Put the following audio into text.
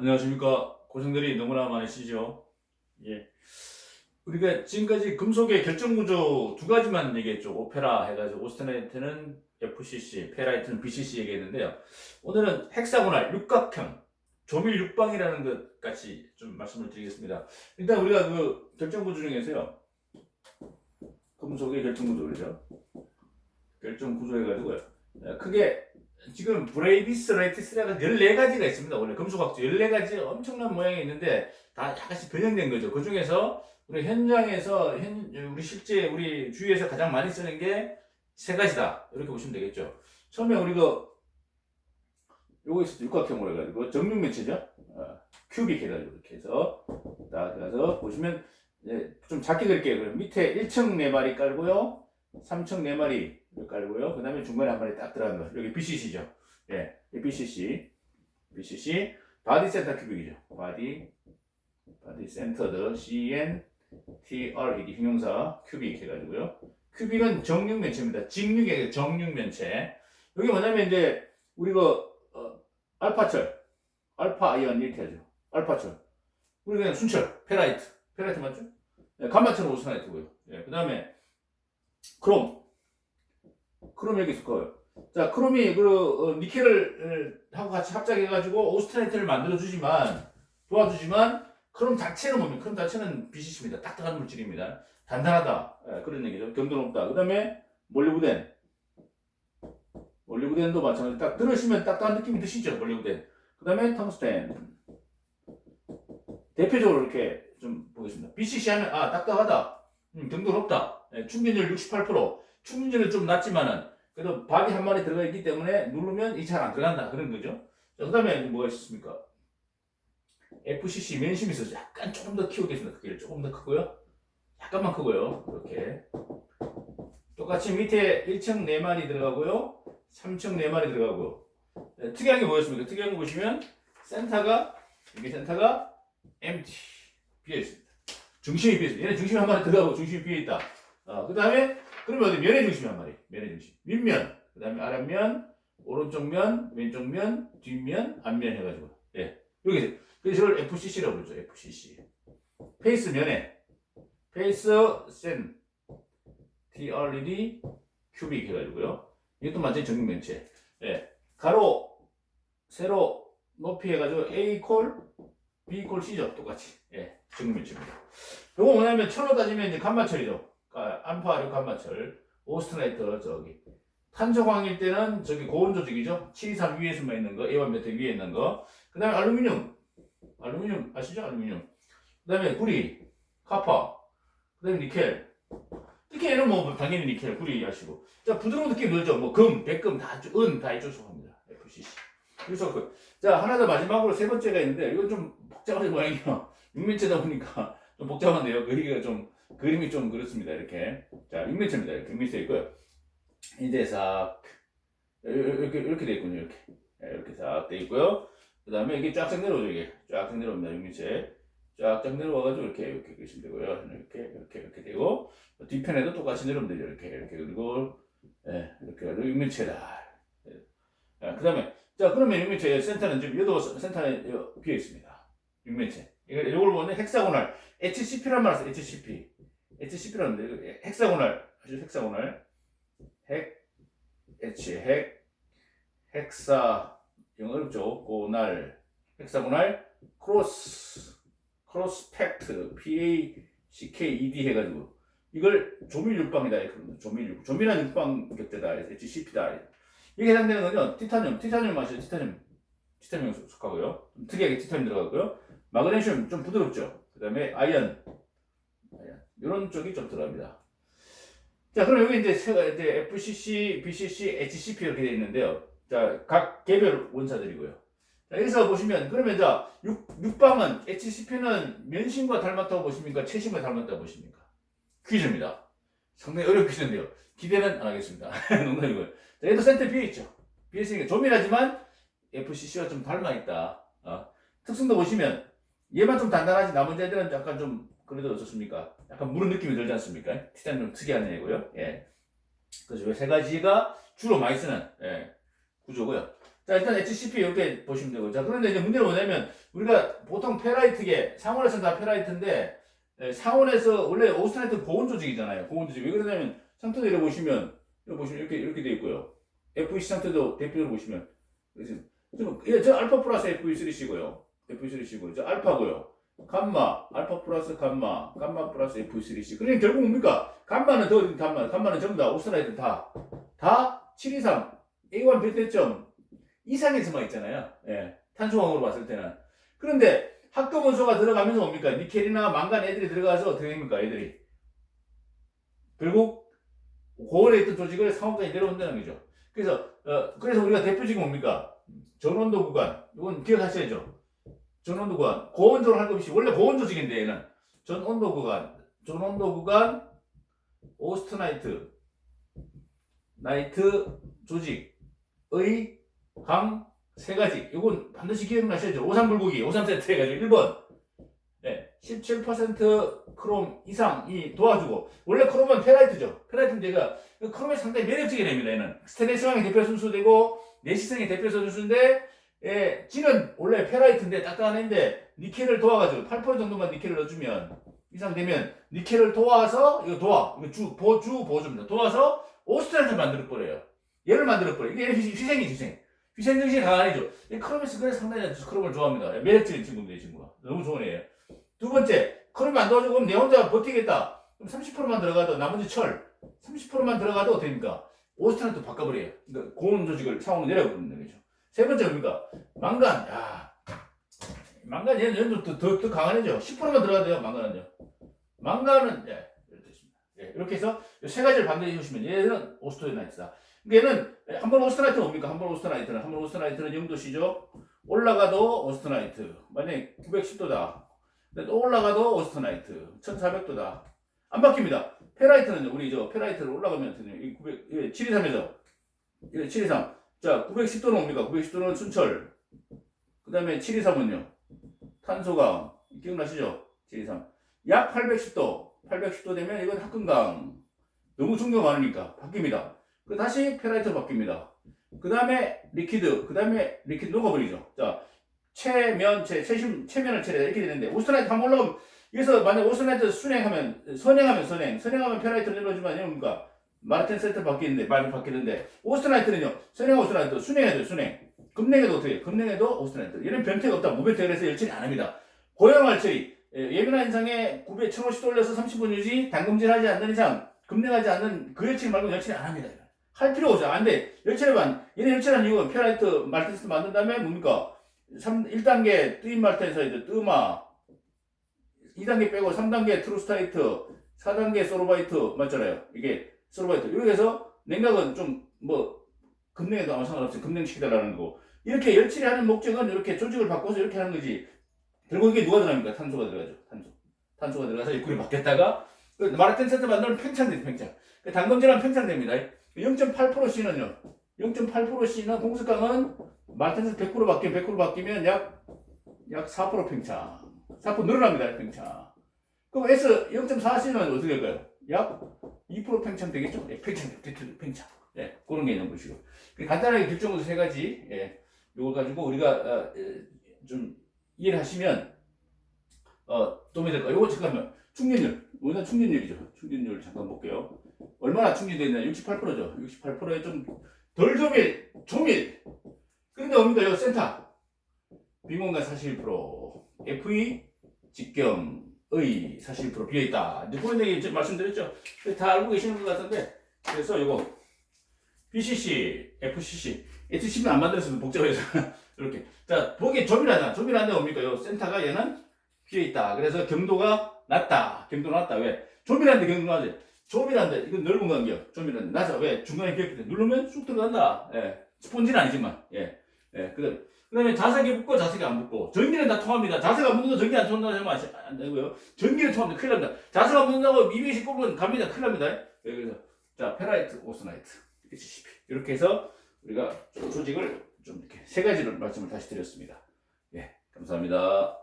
안녕하십니까. 고생들이 너무나 많으시죠? 예. 우리가 지금까지 금속의 결정 구조 두 가지만 얘기했죠. 오페라 해가지고 오스테나이트는 FCC, 페라이트는 BCC 얘기했는데요. 오늘은 헥사고날 육각형 조밀 육방이라는 것 같이 좀 말씀을 드리겠습니다. 일단 우리가 그 결정 구조 중에서요. 금속의 결정 구조죠. 결정 구조 해가지고요. 어, 크게 지금 브레이비스 레이티스라가 14가지가 있습니다. 원래 금속학적 14가지 엄청난 모양이 있는데 다 약간씩 변형된 거죠. 그 중에서 우리 현장에서 현, 우리 실제 우리 주위에서 가장 많이 쓰는 게 세 가지다. 이렇게 보시면 되겠죠. 처음에 우리가 요거 있었죠. 육각형으로 해가지고 정육 면체죠. 어, 큐빅 해가지고 이렇게 해서 딱 해서 보시면 이제 좀 작게 그릴게요. 그럼 밑에 1층 4마리 깔고요. 3층 4마리 깔고요. 그 다음에 중간에 한 마리 딱 들어간 거. 여기 BCC죠. 예, 이 BCC. BCC. 바디 센터 큐빅이죠. 바디. 바디 센터드. CN. TR. 이게 형용사. 큐빅 해가지고요. 큐빅은 정육 면체입니다. 직육이 아니라 정육 면체. 여기 뭐냐면 이제, 우리가, 어, 알파철. 알파 아이언 이렇게 하죠. 알파철. 우리 그냥 순철. 페라이트. 페라이트 맞죠? 예, 감마철은 오스나이트고요. 예, 그 다음에, 크롬. 크롬 여기 있을 거예요. 자, 크롬이 그 어, 니켈을 어, 하고 같이 합작해가지고 오스트레이트를 만들어주지만 도와주지만 크롬 자체는 뭡니까? 크롬 자체는 BCC입니다. 딱딱한 물질입니다. 단단하다. 예, 그런 얘기죠. 경도 높다. 그 다음에 몰리브덴. 몰리브덴도 마찬가지. 딱 들으시면 딱딱한 느낌이 드시죠? 몰리브덴. 그 다음에 텅스텐. 대표적으로 이렇게 좀 보겠습니다. BCC 하면 아 딱딱하다. 음, 경도 높다. 예, 충전율 68%. 충전율은 좀 낮지만은 그래도 박이 한 마리 들어가 있기 때문에 누르면 이 잘 안 들어간다 그런 거죠. 그 다음에 뭐가 있습니까? FCC 있어서 약간 조금 더 키우겠습니다. 크기를 조금 더 크고요. 약간만 크고요. 이렇게 똑같이 밑에 1층 4마리 들어가고요. 3층 4마리 들어가고요. 네, 특이한 게 뭐였습니까? 특이한 거 보시면 센터가 이게 센터가 empty 비어 있습니다. 중심이 비어 있습니다. 얘는 중심이 한 마리 들어가고 중심이 비어 있다. 어, 그 다음에 그러면 어디? 면의 중심이 한 마리. 면의 중심. 윗면. 그 다음에 아랫면 오른쪽 면 왼쪽 면 뒷면 앞면 해가지고. 예. 여기 그래서 이걸 FCC라고 부르죠. FCC 페이스 면에. 페이스 센 TRED 큐빅 해가지고요. 이것도 완전히 정육면체. 예. 가로 세로 높이 해가지고 A 콜 B 콜 C죠. 똑같이. 예. 정육면체입니다. 요거 뭐냐면 철로 따지면 이제 간마철이죠 아, 암파류 간마철, 오스트라이트 저기 탄저광일 때는 저기 고온 조직이죠. 723 위에서만 있는 거, A1 메트 위에 있는 거. 그 다음에 알루미늄, 알루미늄 아시죠? 알루미늄. 그 다음에 구리, 카파, 그 다음에 니켈. 니켈은 뭐 당연히 니켈, 구리 아시고. 자 부드러운 느낌 들죠. 뭐 금, 백금 다, 은 다 이쪽 속합니다. FCC. 그래서 그, 자 하나 더 마지막으로 세 번째가 있는데 이건 좀 복잡한 모양이요. 육면체다 보니까 좀 복잡한데요. 그리기가 좀 그림이 좀 그렇습니다. 이렇게. 자, 육면체입니다. 이렇게 육면체 있고요. 이제 싹, 이렇게, 이렇게 돼 있군요. 이렇게. 예, 이렇게 싹 돼 있고요. 그 다음에 이게 쫙쫙 내려오죠. 이게. 쫙쫙 내려옵니다. 육면체. 쫙쫙 내려와가지고 이렇게, 이렇게 그리시면 되고요. 이렇게, 이렇게, 이렇게 되고. 뒤편에도 똑같이 내려오면 되죠. 이렇게, 이렇게. 그리고, 예, 이렇게 해가지고 육면체다. 예. 그 다음에, 자, 그러면 육면체 센터는 지금 여도 센터에 비어 있습니다. 육면체. 이걸, 이걸 보면 헥사고날. HCP란 말 써요. HCP. HCP라는데 헥사고날 아시죠? 헥사고날 헥 H 헥 헥사 영어 어렵죠? 고날 헥사고날 크로스 크로스펙트 P A C K E D 해가지고 이걸 조밀 육방이다 이렇게 조밀 육 조밀한 육방 격대다 HCP다 이게 해당되는 거죠? 티타늄 티타늄 아시죠? 티타늄 티타늄 속하고요 특이하게 티타늄 들어가고요 마그네슘 좀 부드럽죠? 그 다음에 아이언 이런 쪽이 좀 들어갑니다. 자, 그럼 여기 이제 세- 이제 FCC, BCC, HCP 이렇게 되어 있는데요. 자, 각 개별 원사들이고요. 자, 여기서 보시면 그러면 자, 육, 육방은 HCP는 면심과 닮았다고 보십니까? 체심과 닮았다고 보십니까? 퀴즈입니다. 상당히 어려운 퀴즈인데요. 기대는 안 하겠습니다. 농담이고요. 자, 얘도 센터 비어 있죠. 비어 있으니까 조밀하지만 FCC와 좀 닮아 있다. 어. 특성도 보시면 얘만 좀 단단하지 나머지 애들은 약간 좀 그래도 어떻습니까? 약간 무른 느낌이 들지 않습니까? 티타늄 특이한 애고요. 예. 그래서 이세 가지가 주로 많이 쓰는 예. 구조고요. 자 일단 HCP 이렇게 보시면 되고 자 그런데 이제 문제는 뭐냐면 우리가 보통 페라이트계 상온에서는 다 페라이트인데 에, 상온에서 원래 오스트라이트 고온 조직이잖아요. 고온 조직 왜 그러냐면 상태도 이렇게 보시면 여기 보시면 이렇게 이렇게 돼 있고요. FEC 상태도 대표로 보시면 지금 좀- 예, 저 알파 플러스 FE3C고요. FE3C고 저 알파고요. 감마, 알파 플러스 감마, 감마 플러스 FE3C. 그러니까 결국 뭡니까? 감마는 더 감마, 감마는 전부 다 오스트라이트 다, 다 723, A1 변태점 이상에서만 있잖아요. 예, 탄소광으로 봤을 때는. 그런데 합금 원소가 들어가면서 뭡니까? 니켈이나 망간 애들이 들어가서 어떻게 됩니까? 애들이. 결국 고온에 있던 조직을 상온까지 내려온다는 거죠. 그래서 어, 그래서 우리가 대표적인 뭡니까? 전원도 구간. 이건 기억하셔야죠. 전원도 구간. 고온조를 할것 없이 원래 고온 조직인데 얘는 전온도 구간. 전온도 구간 오스트나이트 나이트 조직의 강 세 가지. 이건 반드시 기억나셔야죠. 오삼불고기, 오삼세트 해가지고 1번. 네, 17% 크롬 이상이 도와주고 원래 크롬은 페라이트죠. 페라이트는 제가 크롬이 상당히 매력적인 애입니다. 얘는 스테레스왕의 대표 순수되고 내시성의 대표 순수인데 예, 지는 원래 페라이트인데 딱딱한 애인데 니켈을 도와가지고 8% 정도만 니켈을 넣어주면 이상 되면 니켈을 도와서 이거 도와 이거 주 보주 보조입니다. 도와서 오스트라이트 만들어 버려요. 얘를 만들어 버려. 이게 희생- 희생이지 희생. 희생 정신이 강한 애죠. 이 크롬에서 그래 상당히 크롬을 좋아합니다. 매력적인 친구인데 이 친구가 너무 좋은 애예요. 두 번째 크롬이 안 도와주고 내 혼자 버티겠다. 그럼 30%만 들어가도 나머지 철 30%만 들어가도 됩니까? 오스트라이트 바꿔버려요. 그러니까 고온 조직을 상으로 내려버리는 거죠. 세 번째 뭡니까? 망간. 야, 망간 얘는 얘는 더, 더, 더 강한 애죠. 10%만 들어가도 돼요. 망간은요. 망간은 예, 이렇게 있습니다. 예, 이렇게 해서 이세 가지를 반대해 주시면 얘는 오스트라이트다. 얘는 한 번 오스트라이트 뭡니까? 한 번 오스트라이트는 한 번 오스트라이트는 0도씨죠. 올라가도 오스트라이트. 만약에 910도다. 또 올라가도 오스트라이트. 1400도다. 안 바뀝니다. 페라이트는 우리 저 페라이트를 올라가면? 이 900, 723에서 723. 자, 910도는 뭡니까? 910도는 순철. 그 다음에 723은요. 탄소강. 기억나시죠? 723. 약 810도. 810도 되면 이건 합금강. 너무 중력 많으니까 바뀝니다. 그 다시 페라이트 바뀝니다. 그 다음에 리퀴드. 그 다음에 리퀴드 녹아버리죠. 자, 체면 체, 체심, 체면을 체래 이렇게 되는데 오스트라이트 한번 올라가면 여기서 만약 오스트라이트 순행하면 선행하면 선행, 선행하면 페라이트를 내려주면 아니면 뭡니까? 마르텐 세트 바뀌는데 말이 바뀌는데 오스트라이트는요? 선행 오스트라이트 순행해야 돼요 순행. 급냉해도 어떻게 해요? 급냉해도 오스트라이트 얘는 변태가 없다. 무변태가 그래서 열처리 안 합니다. 고형할 처리. 예, 예민한 인상에 900, 1050도 올려서 30분 유지 당금질하지 않는 이상 급냉하지 않는 그 열처리 말고 열처리 안 합니다 할 필요가 없죠 안돼 열처리만 얘는 열처리한 이유가 페라이트 마르텐 세트 만든 다음에 뭡니까? 3, 1단계 뜨인 마르텐사이드 뜨마 2단계 빼고 3단계 트루스타이트 4단계 소로바이트 맞잖아요. 이게 소로바이트 이렇게 해서 냉각은 좀 뭐 급냉에도 아무 상관없이 급냉시키다라는 거고. 이렇게 열칠이 하는 목적은 이렇게 조직을 바꿔서 이렇게 하는 거지. 결국 이게 누가 들어갑니까? 탄소가 들어가죠. 탄소. 탄소가 들어가서 입구이 바뀌었다가 그 마라텐 세트 만들면 팽창돼요 팽창. 그 단검질하면 팽창됩니다. 0.8%C는요. 0.8%C는 공습강은 마라텐 세트 100% 바뀌면 100% 바뀌면 약 약 4% 팽창. 4% 늘어납니다 팽창. 그럼 S 0.4C는 어떻게 될까요? 약2% 팽창 되겠죠? 예, 팽창, 팽창, 팽창. 예, 그런 개념 보시고. 간단하게 결정으로 세 가지, 예, 요거 가지고 우리가, 어, 예, 좀 이해를 하시면, 어, 도움이 될 거예요. 요거 잠깐만. 충전율. 우리가 충전율이죠. 충전율 잠깐 볼게요. 얼마나 충전되냐? 68%죠. 68%에 좀 덜 조밀, 조밀. 그런데 뭡니까? 요 센터. 비공간 41%. FE 직경 의 41% 비어있다. 이제 그런 얘기 좀 말씀드렸죠. 다 알고 계시는 것 같은데. 그래서 요거 BCC, FCC, HCC는 안 만들었으면 복잡해서 이렇게. 자, 보기 조밀하다. 조밀한데 뭡니까? 요 센터가 얘는 비어있다. 그래서 경도가 낮다. 경도 낮다. 왜? 조밀한데 경도 낮지. 조밀한데 이건 넓은 간격. 조밀한데 낮아. 왜? 중간에 비었기 때문에 누르면 쑥 들어간다. 예. 스폰지는 아니지만. 예. 예. 그 그 다음에 자석이 붙고 자석이 안 붙고 전기는 다 통합니다. 자석이 안 붙는다 전기 안 통한다고 하면 아시- 안 되고요. 전기는 통합니다. 큰일 납니다. 자석이 안 붙는다고 미미씩 꼽으면 갑니다. 큰일 납니다. 예, 그래서 자 페라이트, 오스나이트, HCP 이렇게 해서 우리가 좀 조직을 좀 이렇게 세 가지를 말씀을 다시 드렸습니다. 예, 감사합니다.